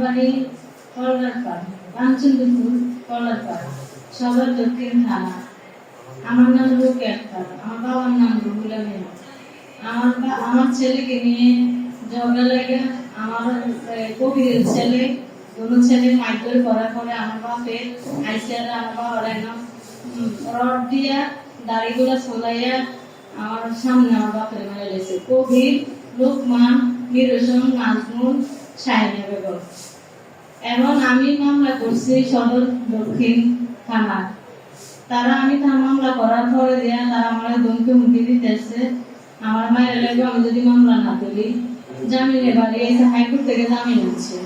বাড়ি কল্লার পাড় কাঞ্চনপুর কল্লার পাড় সদর দক্ষিণ থানা আমার নাম রূপ আক্তার আমার বাবার নাম রুহুল আমিন আমার আমার ছেলেকে নিয়ে ঝগড়া লেগে, আমার কবিরের ছেলে দুটো ছেলে মাইকেল করার পরে আমার বাপের আইসিয়ার আমার বাবার একদম রড দিয়া দাড়িগুলো সোলাইয়া আমার সামনে আমার বাপের মেরে লেছে কবির, লোকমান, নিরসন, নাজমুল সাহেবের বেগম এখন আমি মামলা করছি সদর দক্ষিণ থানা তারা আমি তার মামলা করার পরে দেয়া, তারা আমার ধমকি হুমকি দিতেছে। আমার মায়ের লাগবে আমি যদি মামলা না তুলি জামিনে বাড়ি এসে হাইকোর্ট থেকে জামিন আছে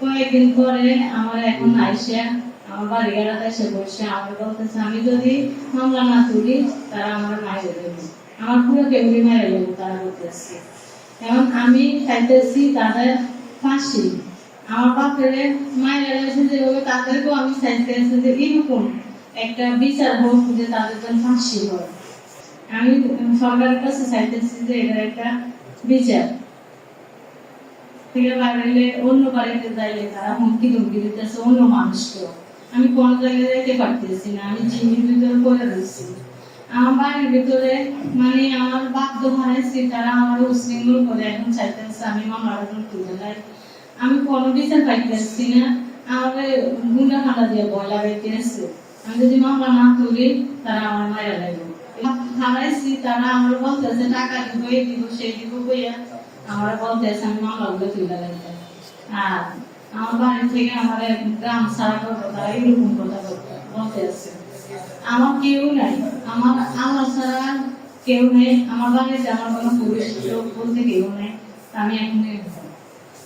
কয়েকদিন পরে আমার এখন আইসা, আমার বাড়ি গাড়াতে এসে বসে আমার বলতেছে, আমি যদি মামলা না তুলি তারা আমার মায়ের আমার পুরো কেউরি মায়ের তারা বলতেছে এখন আমি চাইতেছি তাদের ফাঁসি। আমার বাপের মায়ের এসে যেভাবে তাদেরকেও আমি চাইতেছি যে এরকম একটা বিচার হোক যে তাদের জন্য ফাঁসি হয় আমি সরকারের কাছে চাইতেছি যে এটা একটা বিচার। থেকে বাইরে অন্য বাড়িতে যাইলে তারা হুমকি ধুমকি দিতেছে অন্য মানুষকে আমি কোন জায়গায় যাইতে পারতেছি না, আমি জিমির ভিতরে পড়ে রয়েছি আমার ভিতরে মানে আমার বাধ্য হারাইছি তারা আমার উশৃঙ্খল করে এখন চাইতেছে, আমি জন্য তুলে যাই। আমি কোনো বিচার পাইতেছি না, আমাকে গুন্ডা খান্ডা দিয়ে ভয় লাগাইতেছে আমি যদি মামলা না তুলি তারা আমার মায়ের লাগবে হারাইছি, তারা আমার বলতেছে, টাকা দিব, এই দিব সেই দিব বইয়া। আমার বলতেছে, আমি মামলাগুলো তুলে লাগবে আর আমার বাড়ি থেকে আমার গ্রাম সারা তারা এরকম কথা বলতে বলতেছে। আমার কেউ নাই। আমার আল্লাহ ছাড়া কেউ নেই। আমার বাড়িতে আমার কোনো পুরুষ লোক বলতে কেউ নেই। আমি এখন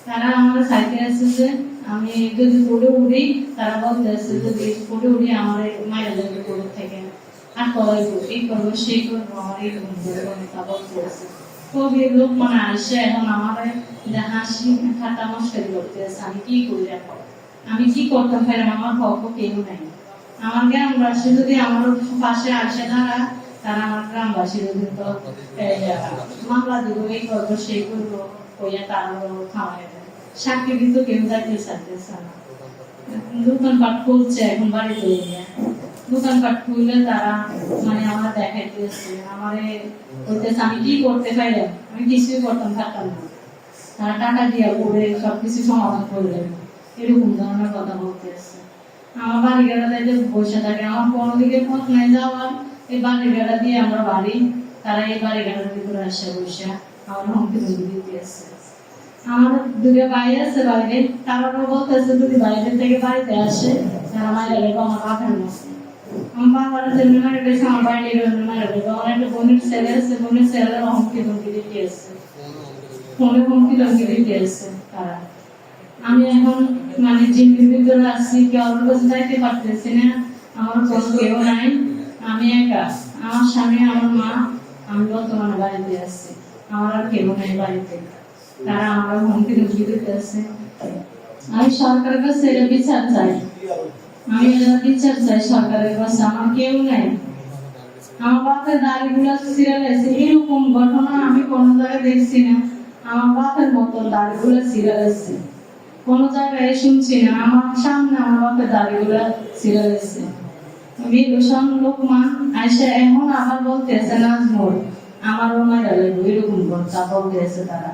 তারা আমার সাইতে আছে যে, আমি যদি পড়ে উড়ি, তারা বলতে আছে যদি পড়ে উড়ি, আমার মায়ের লাগবে পড়ে থেকে। আর করাইবো এই করব, সেই করব, আমার করব তা কবি লোক মানে আসে, এখন আমার হাসি ঠাট্টা মস্কারি করতে আছে। আমি কি করি এখন? আমি কি করতে পারি আমার পক্ষ কেউ নাই। আমার গ্রামবাসী যদি আমার পাশে আসে তারা তারা আমার গ্রামবাসী যদি তো মামলা দিব, এই করব, সেই করব, কইয়া তারা খাওয়াই সাক্ষী কিন্তু কেউ যাইতে চাইতেছে দোকানপাট খুলছে, এখন বাড়িতে দোকানপাট খুললে তারা মানে আমার দেখাইতেছে আমারে বলতেছে, আমি কি করতে পারলাম আমি কিছুই করতাম পারতাম না। তারা টাকা দিয়া করে সবকিছু সমাধান করলেন এরকম ধরনের কথা আমার বাড়ি গেড়া যাইতে বসে থাকে। আমার কোনো দিকে নাই যাওয়ার এই বাড়ি গেড়া দিয়ে আমরা বাড়ি। তারা এই বাড়ি গেড়ার ভিতরে আসে বসে। আমার হুমকি দুটো ভাই আছে বাইরে তারাও বলতেছে যদি বাইরে থেকে বাড়িতে আসে। তারা মায়ের লেগে আমার বাপের মতো আমার বাবার জন্য মারে গেছে আমার বাইরে জন্য মারে গেছে আমার একটা বোনের ছেলে আছে বোনের ছেলে হুমকি ধমকি দিতে আছে। ফোনে হুমকি ধমকি দিতে আছে তারা। আমি এখন মানে আছি, কেউ যাইতে পারতেছি না, আমার কোনো কেউ নাই, আমি একা। আমার স্বামী, আমার মা, আমি বাড়িতে আছি। আমার আর কেউ বাড়িতে। তারা আমার হুমকি ধমকি দিতে আছে। আমি সরকারের কাছে বিচার চাই। আমি বিচার চাই সরকারের কাছে। আমার কেউ নেই। আমার বাপের ছিঁড়ে গেছে। এরকম ঘটনা আমি কোনো জায়গায় দেখছি না। আমার বাপের মতো দাড়িগুলো সিরিয়াল গেছে। কোনো জায়গায় শুনছি না, আমার সামনে আমার বাপের দাড়িগুলো ছিঁড়ে গেছে। বিদূষণ লোকমান আইসা এখন আবার বলতেছে, নাজমুল আমার ওনার এরকম কথা বলতেছে তারা।